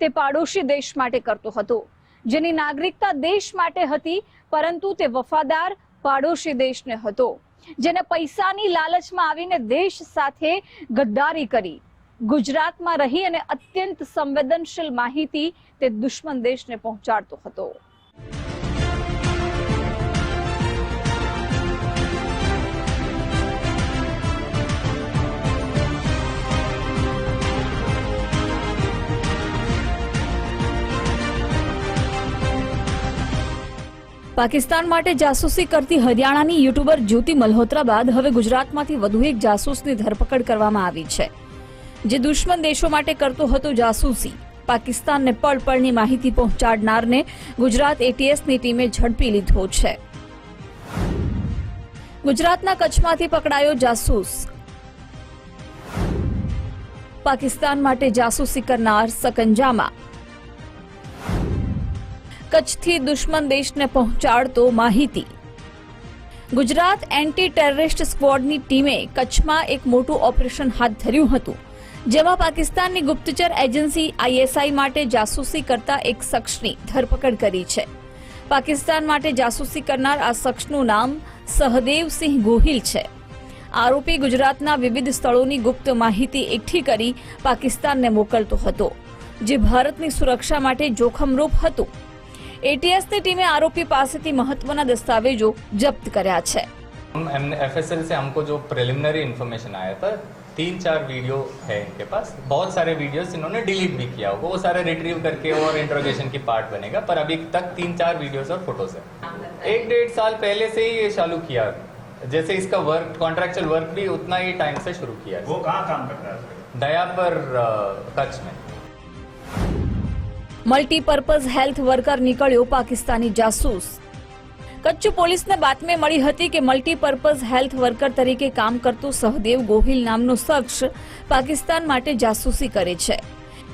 તે પાડોશી દેશ માટે કરતો હતો. જેની નાગરિકતા દેશ માટે હતી, પરંતુ તે વફાદાર પાડોશી દેશને હતો. જેને પૈસાની લાલચમાં આવીને દેશ સાથે ગદ્દારી કરી. ગુજરાતમાં રહી અને અત્યંત સંવેદનશીલ માહિતી તે દુશ્મન દેશને પહોંચાડતો હતો. પાકિસ્તાન માટે જાસૂસી કરતી હરિયાણાની યુટ્યુબર જ્યોતિ મલ્હોત્રા બાદ હવે ગુજરાતમાંથી વધુ એક જાસૂસની ધરપકડ કરવામાં આવી છે. જે દુશ્મન દેશો માટે કરતો હતો જાસૂસી. પાકિસ્તાનને પળ પળની માહિતી પહોંચાડનારને ગુજરાત એટીએસની ટીમે ઝડપી લીધો છે. ગુજરાતના કચ્છમાંથી પકડાયો જાસૂસ. પાકિસ્તાન માટે જાસૂસી કરનાર સકંજામાં. કચ્છથી દુશ્મન દેશને પહોંચાડતો માહિતી. ગુજરાત એન્ટી ટેરરિસ્ટ સ્ક્વોડની ટીમે કચ્છમાં એક મોટું ઓપરેશન હાથ ધર્યું હતું, જેમાં પાકિસ્તાનની ગુપ્તચર એજન્સી આઈએસઆઈ માટે જાસૂસી કરતા એક શખ્સની ધરપકડ કરી છે. પાકિસ્તાન માટે જાસૂસી કરનાર આ શખ્સનું નામ સહદેવસિંહ ગોહિલ છે. આરોપી ગુજરાતના વિવિધ સ્થળોની ગુપ્ત માહિતી એકઠી કરી પાકિસ્તાનને મોકલતો હતો, જે ભારતની સુરક્ષા માટે જોખમરૂપ હતું. એટીએસની ટીમે આરોપી પાસેથી મહત્વના દસ્તાવેજો જપ્ત કર્યા છે हम एफ एस एल से हमको जो प्रिलिमिनरी इन्फॉर्मेशन आया था तीन चार वीडियो है इनके पास बहुत सारे वीडियोस इन्होंने डिलीट भी किया होगा वो सारे रिट्रीव करके और इंट्रोगेशन की पार्ट बनेगा पर अभी तक तीन चार वीडियोस और फोटोज है एक डेढ़ साल पहले से ही ये चालू किया जैसे इसका वर्क कॉन्ट्रेक्चुअल वर्क भी उतना ही टाइम से शुरू किया वो कहाँ काम करता है सर? दया पर अ, कच्छ में મલ્ટીપર્પઝ હેલ્થ વર્કર નીકળ્યો પાકિસ્તાની જાસૂસ. કચ્છ પોલીસને બાતમી મળી હતી કે મલ્ટીપર્પઝ હેલ્થ વર્કર તરીકે કામ કરતો સહદેવ ગોહિલ નામનો શખ્સ પાકિસ્તાન માટે જાસૂસી કરે છે.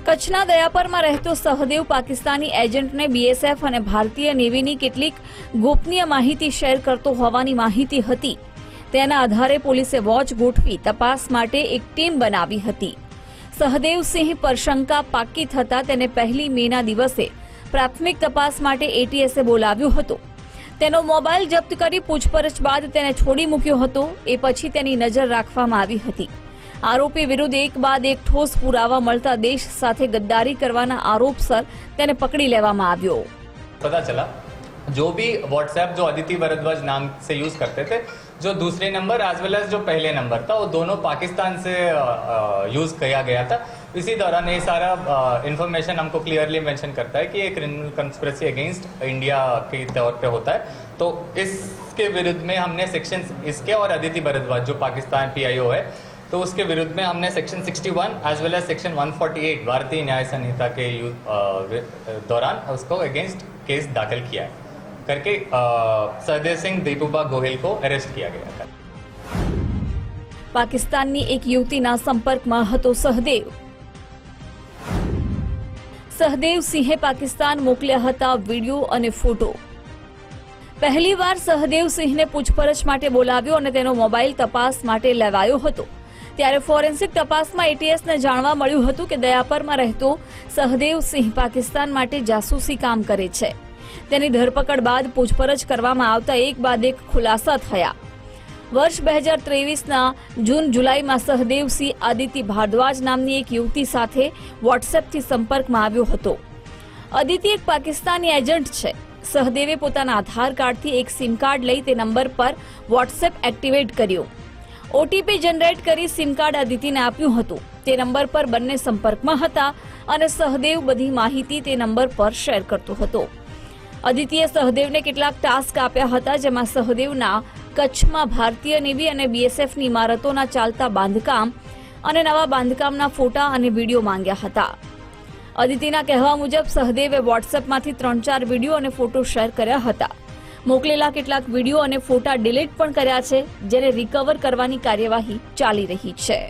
કચ્છના દયાપરમાં રહેતો સહદેવ પાકિસ્તાની એજન્ટને બીએસએફ અને ભારતીય નેવીની કેટલીક ગોપનીય માહિતી શેર કરતો હોવાની માહિતી હતી. તેના આધારે પોલીસે વોચ ગોઠવી તપાસ માટે એક ટીમ બનાવી હતી. સહદેવસિંહ પર શંકા પાકી થતા તેને પહેલી મેના દિવસે પ્રાથમિક તપાસ માટે એટીએસે બોલાવ્યો હતો. તેનો મોબાઈલ જપ્ત કરી પૂછપરછ બાદ તેને છોડી મૂક્યો હતો. એ પછી તેની નજર રાખવામાં આવી હતી. આરોપી વિરુદ્ધ એક બાદ એક ઠોસ પુરાવા મળતા દેશ સાથે ગદ્દારી કરવાના આરોપસર તેને પકડી લેવામાં આવ્યો. પતા ચલા. जो भी व्हाट्सएप जो अदिति भारद्वाज नाम से यूज़ करते थे, जो दूसरे नंबर एज वेल एज जो पहले नंबर था, वो दोनों पाकिस्तान से यूज़ किया गया था। इसी दौरान ये सारा इन्फॉर्मेशन हमको क्लियरली मेंशन करता है कि ये क्रिमिनल कंस्पिरेसी अगेंस्ट इंडिया के तौर पे होता है। तो इसके विरुद्ध में हमने सेक्शन इसके और अदिति भरद्वाज जो पाकिस्तान पीआईओ है तो उसके विरुद्ध में हमने section 61 as well as section 148 Bharatiya Nyaya संहिता के दौरान उसको अगेंस्ट केस दाखिल किया है। करके अ, सहदेव सिंह दीपूबा गोहिल को अरेस्ट किया गया था પાકિસ્તાનની એક યુવતીના સંપર્કમાં હતો સહદેવ સહદેવ સિંહે પાકિસ્તાન મોકલ્યા હતા વિડીયો અને ફોટો પહેલીવાર સહદેવ સિંહને પૂછપરછ માટે બોલાવ્યો અને તેનો મોબાઈલ તપાસ માટે લેવાયો હતો ત્યારે ફોરેન્સિક તપાસમાં એટીએસને જાણવા મળ્યું હતું કે દયાપરમાં રહેતો સહદેવ સિંહ પાકિસ્તાન માટે જાસૂસી કામ કરે છે તેની ધરપકડ બાદ પૂછપરછ કરવામાં આવતા એક બાદ એક ખુલાસા થયા. વર્ષ બે હજાર ત્રેવીસના જૂન જુલાઈમાં સહદેવસિંહ આદિત્ય ભારદ્વાજ નામની એક યુવતી સાથે વોટ્સએપથી સંપર્કમાં આવ્યો હતો. અદિતિ એક પાકિસ્તાની એજન્ટ છે. સહદેવે પોતાના આધાર કાર્ડથી એક સિમ કાર્ડ લઈ તે નંબર પર વોટ્સએપ એક્ટિવેટ કર્યો. ઓટીપી જનરેટ કરી સિમ કાર્ડ અદિતિને આપ્યું હતું. તે નંબર પર બંને સંપર્કમાં હતા અને સહદેવ બધી માહિતી તે નંબર પર શેર કરતો હતો. અદિતિએ સહદેવને કેટલાક ટાસ્ક આપ્યા હતા, જેમાં સહદેવના કચ્છમાં ભારતીય નેવી અને બીએસએફની ઇમારતોના ચાલતા બાંધકામ અને નવા બાંધકામના ફોટા અને વીડિયો માંગ્યા હતા. અદિતિના કહેવા મુજબ, સહદેવે વોટ્સએપમાંથી ત્રણ ચાર વીડિયો અને ફોટો શેર કર્યા હતા. મોકલેલા કેટલાક વીડિયો અને ફોટા ડિલીટ પણ કર્યા છે, જેને રિકવર કરવાની કાર્યવાહી ચાલી રહી છે.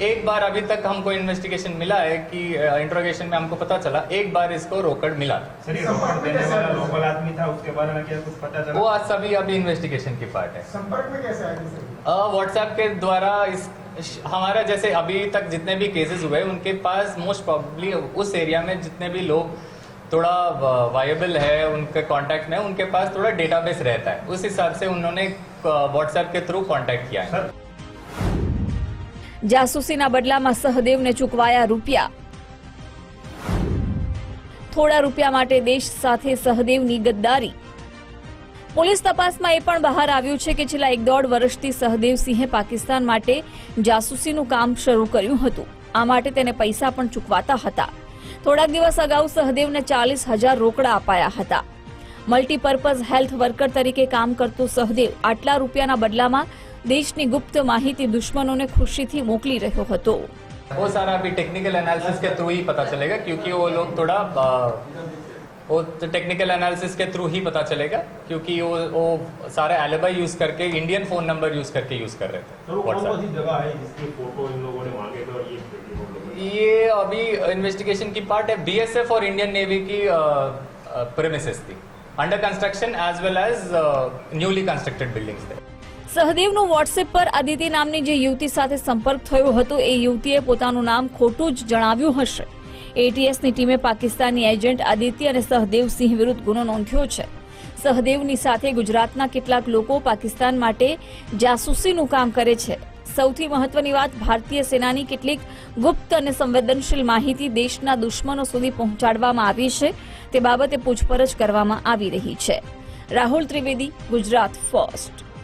एक बार अभी तक हमको इन्वेस्टिगेशन मिला है कि इंट्रोगेशन में हमको पता चला एक बार इसको रोकड़ मिला था। सर ये रोकड़ देने वाला लोकल आदमी था उसके बारे में क्या कुछ पता चला? वो आज सभी अभी इन्वेस्टिगेशन की पार्ट है। संपर्क में कैसे आए सर? व्हाट्सएप के द्वारा इस हमारा जैसे अभी तक जितने भी केसेस हुए उनके पास मोस्ट प्रॉब्ली उस एरिया में जितने भी लोग थोड़ा वायबल है उनके कांटेक्ट में उनके पास थोड़ा डेटाबेस रहता है। उस हिसाब से उन्होंने व्हाट्सएप के थ्रू कांटेक्ट किया है। सर જાસૂસીના બદલામાં સહદેવને ચૂકવાયા રૂપિયા. થોડા રૂપિયા માટે દેશ સાથે સહદેવની ગદ્દારી. પોલીસ તપાસમાં એ પણ બહાર આવ્યું છે કે છેલ્લા એક દોઢ વર્ષથી સહદેવ સિંહે પાકિસ્તાન માટે જાસૂસીનું કામ શરૂ કર્યું હતું. આ માટે તેને પૈસા પણ ચૂકવાતા હતા. થોડાક દિવસ અગાઉ સહદેવને ચાલીસ હજાર રોકડા અપાયા હતા. મલ્ટીપર્પઝ હેલ્થ વર્કર તરીકે કામ કરતો સહદેવ આટલા રૂપિયાના બદલામાં દેશની ગુપ્ત માહિતી દુશ્મનોને ખુશીથી મોકલી રહ્યો હતો वो सारा अभी टेक्निकल एनालिसिस के थ्रू ही पता चलेगा क्योंकि वो लोग थोड़ा अ, वो टेक्निकल एनालिसिस के थ्रू ही पता चलेगा क्योंकि वो वो सारे एलिबाई यूज करके इंडियन फोन नंबर यूज करके यूज कर रहे सर वो थे कौन कौन WhatsApp सी जगह है जिसकी फोटो इन लोगों ने मांगे थे और ये भेजे वो लोगों ने? ये अभी इन्वेस्टिगेशन की पार्ट है बीएसएफ और इंडियन नेवी की प्रेमिसेस थी under construction as well as newly constructed buildings थे સહદેવનો વોટ્સએપ પર અદિતિ નામની જે યુવતી સાથે સંપર્ક થયો હતો, એ યુવતીએ પોતાનું નામ ખોટું જ જણાવ્યું હશે. એટીએસની ટીમે પાકિસ્તાની એજન્ટ અદિતિ અને સહદેવ સિંહ વિરુદ્ધ ગુનો નોંધ્યો છે. સહદેવની સાથે ગુજરાતના કેટલાક લોકો પાકિસ્તાન માટે જાસૂસીનું કામ કરે છે. સૌથી મહત્વની વાત, ભારતીય સેનાની કેટલીક ગુપ્ત અને સંવેદનશીલ માહિતી દેશના દુશ્મનો સુધી પહોંચાડવામાં આવી છે. તે બાબતે પૂછપરછ કરવામાં આવી રહી છે. રાહુલ ત્રિવેદી, ગુજરાત ફર્સ્ટ